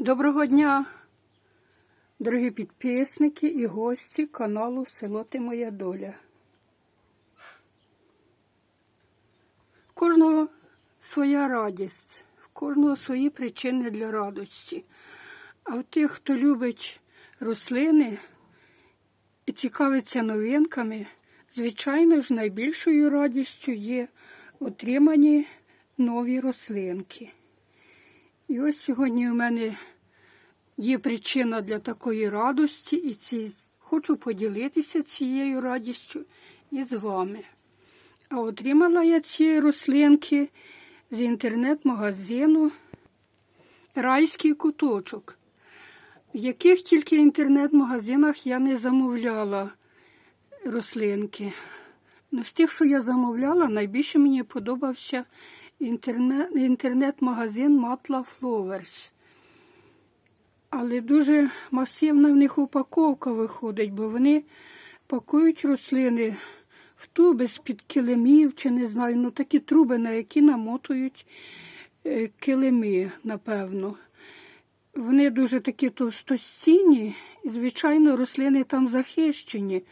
Доброго дня, дорогі підписники і гості каналу Село Ти Моя Доля. В кожного своя радість, в кожного свої причини для радості. А в тих, хто любить рослини і цікавиться новинками, звичайно ж, найбільшою радістю є отримані нові рослинки. І ось сьогодні у мене є причина для такої радості, і ці, хочу поділитися цією радістю із вами. А отримала я ці рослинки з інтернет-магазину Райський куточок, в яких тільки інтернет-магазинах я не замовляла рослинки. Ну, з тих, що я замовляла, найбільше мені подобався інтернет-магазин Matla Flowers. Але дуже масивна в них упаковка виходить, бо вони пакують рослини в туби з-під килимів, чи не знаю, ну такі труби, на які намотують е, килими, напевно. Вони дуже такі товстостійні, і, звичайно, рослини там захищені,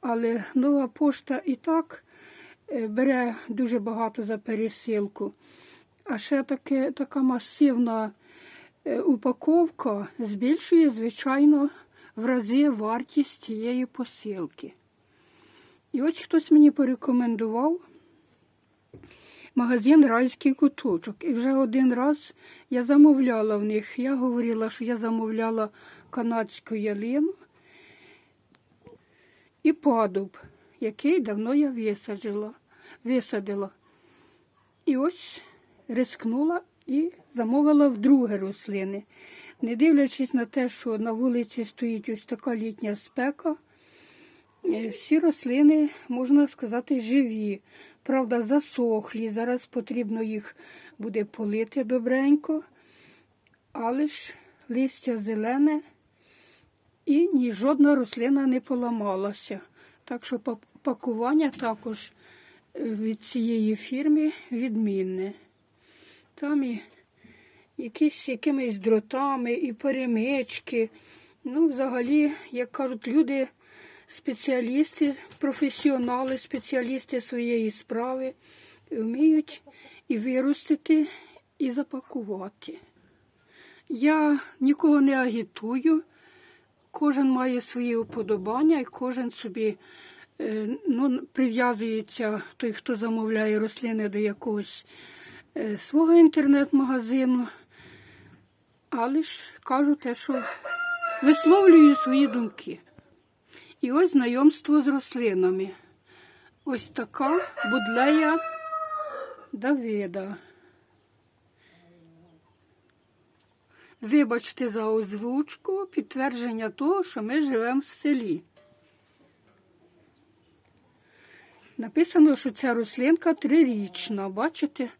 але нова пошта і так бере дуже багато за пересилку. А ще таке, така масивна е, упаковка збільшує, звичайно, в рази вартість цієї посилки. І ось хтось мені порекомендував магазин Райський куточок. І вже один раз я замовляла в них. Я говорила, що я замовляла канадську ялину і падуб, який давно я висадила. Висадила. І ось рискнула і замовила вдруге рослини. Не дивлячись на те, що на вулиці стоїть ось така літня спека, е, всі рослини, можна сказати, живі. Правда, засохлі. Зараз потрібно їх буде полити добренько, але ж листя зелене і ні жодна рослина не поламалася. Так що пакування також від цієї фірми відмінне. Там і якісь якимись дротами, і перемички. Ну, взагалі, як кажуть, люди, спеціалісти, професіонали, спеціалісти своєї справи вміють і виростити, і запакувати. Я нікого не агітую, кожен має свої уподобання і кожен собі ну, прив'язується, той, хто замовляє рослини до якогось е, свого інтернет-магазину. Але ж кажу те, що висловлюю свої думки. І ось знайомство з рослинами. Ось така будлея Давида. Вибачте за озвучку, підтвердження того, що ми живемо в селі. Написано, що ця рослинка трирічна. Бачите?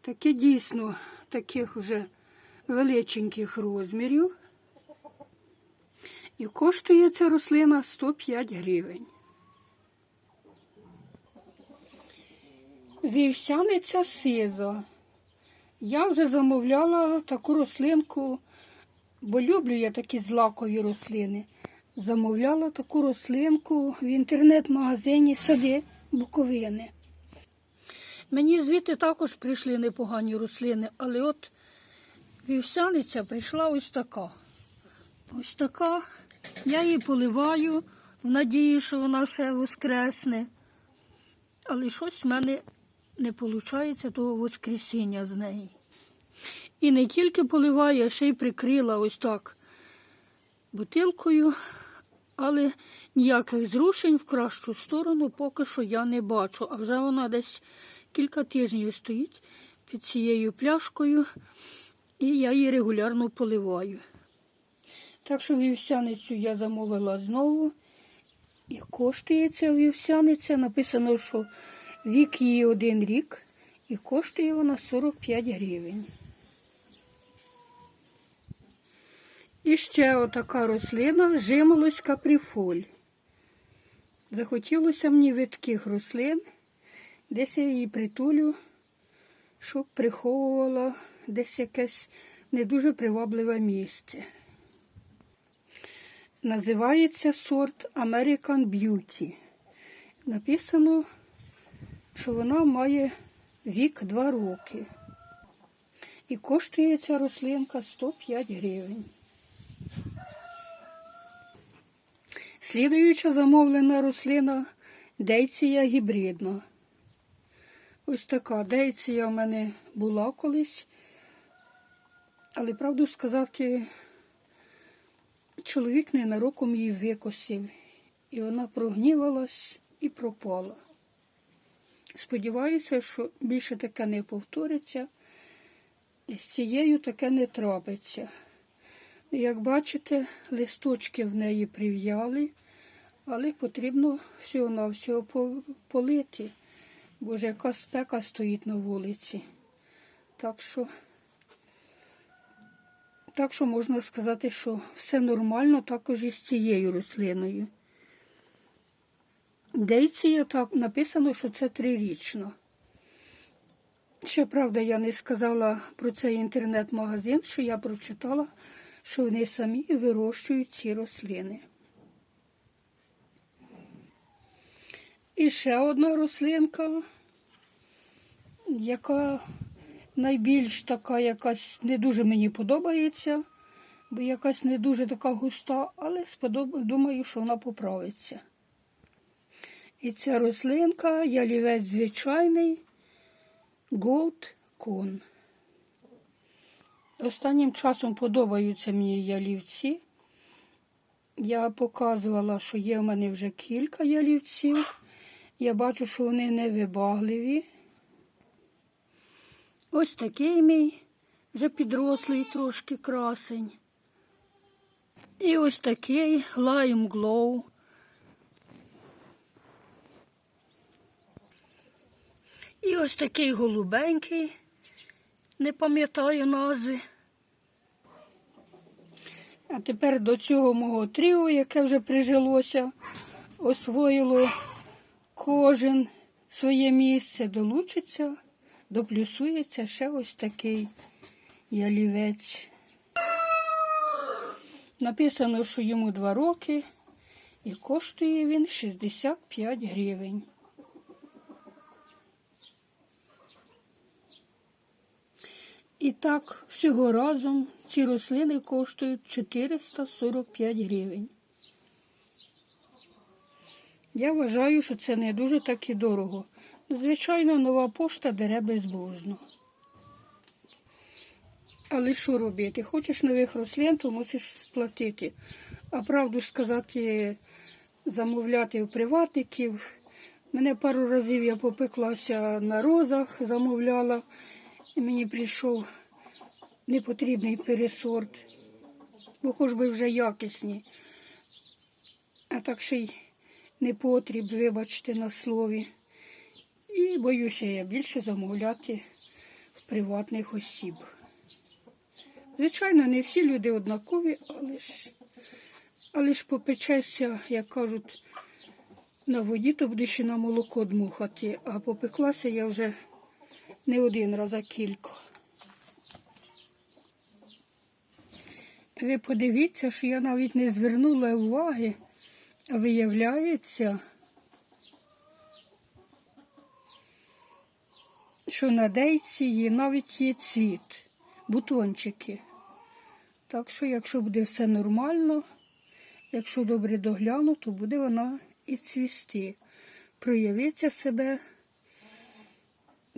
Таке дійсно таких вже величеньких розмірів. І коштує ця рослина 105 гривень. Вівсяниця сиза. Я вже замовляла таку рослинку, бо люблю я такі злакові рослини. Замовляла таку рослинку в інтернет-магазині сади Буковини. Мені звідти також прийшли непогані рослини, але от вівсяниця прийшла ось така. Ось така. Я її поливаю в надії, що вона ще воскресне. Але щось в мене не виходить того воскресіння з неї. І не тільки поливаю, а ще й прикрила ось так бутилкою, але ніяких зрушень в кращу сторону поки що я не бачу. А вже вона десь кілька тижнів стоїть під цією пляшкою, і я її регулярно поливаю. Так що вівсяницю я замовила знову. І коштує ця вівсяниця. Написано, що вік її один рік, і коштує вона 45 гривень. І ще отака рослина жимолость каприфоль. Захотілося мені від таких рослин, десь я її притулю, щоб приховувала десь якесь не дуже привабливе місце. Називається сорт American Beauty. Написано, що вона має вік 2 роки. І коштує ця рослинка 105 гривень. Слідуюча замовлена рослина дейція гібридна. Ось така дейція в мене була колись. Але правду сказати, чоловік ненароком її викосив, і вона прогнівалась і пропала. Сподіваюся, що більше таке не повториться, і з цією таке не трапиться. Як бачите, листочки в неї прив'яли, але потрібно всього-навсього по- полити, бо ж яка спека стоїть на вулиці. Так що, так що можна сказати, що все нормально також і з цією рослиною. Дейція так написано, що це трирічна. Ще правда, я не сказала про цей інтернет-магазин, що я прочитала, що вони самі вирощують ці рослини. І ще одна рослинка, яка найбільш така якась не дуже мені подобається, бо якась не дуже така густа, але сподоб... думаю, що вона поправиться. І ця рослинка ялівець звичайний Gold Con. Останнім часом подобаються мені ялівці. Я показувала, що є в мене вже кілька ялівців. Я бачу, що вони невибагливі. Ось такий мій, вже підрослий трошки красень. І ось такий Lime Glow. І ось такий голубенький, не пам'ятаю назви. А тепер до цього мого тріо, яке вже прижилося, освоїло кожен своє місце, долучиться, доплюсується ще ось такий ялівець. Написано, що йому два роки і коштує він 65 гривень. І так, всього разом ці рослини коштують 445 гривень. Я вважаю, що це не дуже так і дорого. Звичайно, нова пошта дере безбожно. Але що робити? Хочеш нових рослин, то мусиш сплатити. А правду сказати, замовляти у приватників. Мене пару разів я попеклася на розах, замовляла, і мені прийшов непотрібний пересорт, бо хоч би вже якісні. А так ще й непотріб, вибачте, на слові. І боюся я більше замовляти в приватних осіб. Звичайно, не всі люди однакові, але ж, але ж попечешся, як кажуть, на воді, то будеш ще на молоко дмухати, а попеклася я вже не один раз, а кілька. Ви подивіться, що я навіть не звернула уваги, а виявляється, що на дейці є навіть є цвіт, бутончики. Так що, якщо буде все нормально, якщо добре догляну, то буде вона і цвісти. Проявиться себе,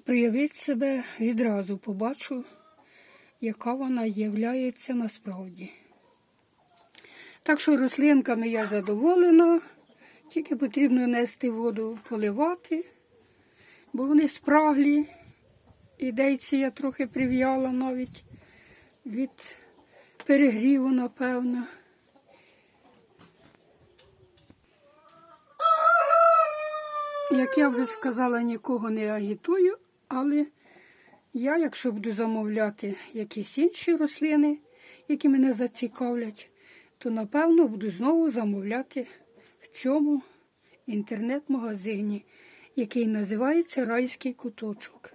проявить себе відразу, побачу, яка вона являється насправді. Так що рослинками я задоволена, тільки потрібно нести воду, поливати, бо вони спраглі. І дейці я трохи прив'яла навіть від перегріву, напевно. Як я вже сказала, нікого не агітую, але я, якщо буду замовляти якісь інші рослини, які мене зацікавлять, то напевно буду знову замовляти в цьому інтернет-магазині, який називається Райський куточок.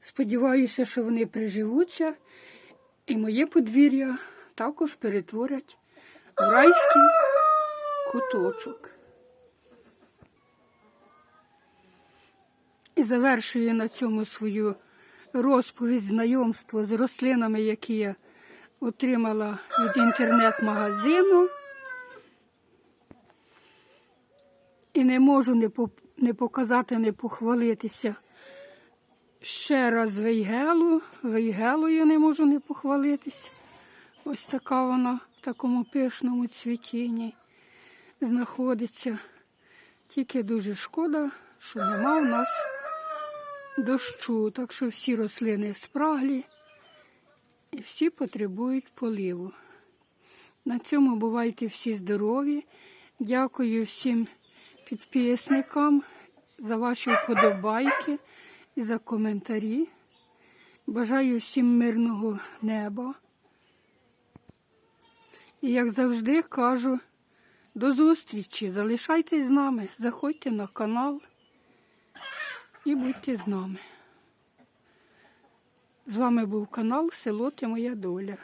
Сподіваюся, що вони приживуться, і моє подвір'я також перетворять в райський куточок. І завершую на цьому свою розповідь знайомство з рослинами, які я отримала від інтернет-магазину. І не можу не, по- не показати, не похвалитися. Ще раз вейгелу. Вейгелою не можу не похвалитися. Ось така вона в такому пишному цвітінні знаходиться. Тільки дуже шкода, що нема у нас дощу. Так що всі рослини спраглі і всі потребують поливу. На цьому бувайте всі здорові. Дякую всім підписникам за ваші вподобайки і за коментарі. Бажаю всім мирного неба. І як завжди кажу, до зустрічі. Залишайтесь з нами, заходьте на канал і будьте з нами. З вами був канал Село Ти Моя Доля.